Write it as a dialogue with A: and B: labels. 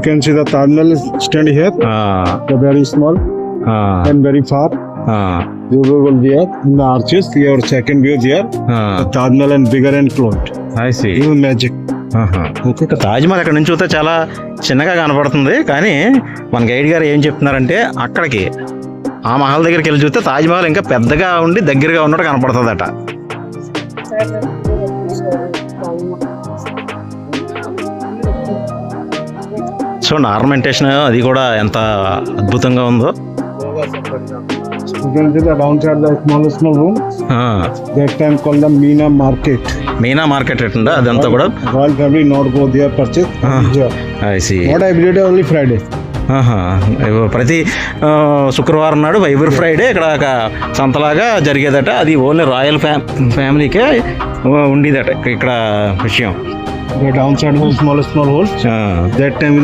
A: You can see the is stand here, the very small and very far. You will be here in the arches. Your second view there, the Taj Mahal and bigger and closed.
B: I see
A: Even magic.
B: ఇక తాజ్మహల్ ఇక్కడ నుంచి చూస్తే చాలా చిన్నగా కనపడుతుంది కానీ మన guide గారు ఏం చెప్తున్నారంటే అక్కడికి ఆ మహల్ దగ్గరికి వెళ్ళి చూస్తే తాజ్మహల్ ఇంకా పెద్దగా ఉండి దగ్గరగా ఉన్నట్టు కనపడుతుందట చూడండి ఆర్నమెంటేషన్ అది కూడా ఎంత అద్భుతంగా ఉందో. మీనా మార్కెట్ ఎట్టుండ అదంతా కూడా? ప్రతి శుక్రవారం నాడు ఎవ్రీ ఫ్రైడే ఇక్కడ ఒక సంతలాగా జరిగేదట. అది ఓన్లీ రాయల్ ఫ్యా ఫ్యామిలీకే ఉండేదట ఇక్కడ విషయం.
A: Down side
B: small
A: small holes that time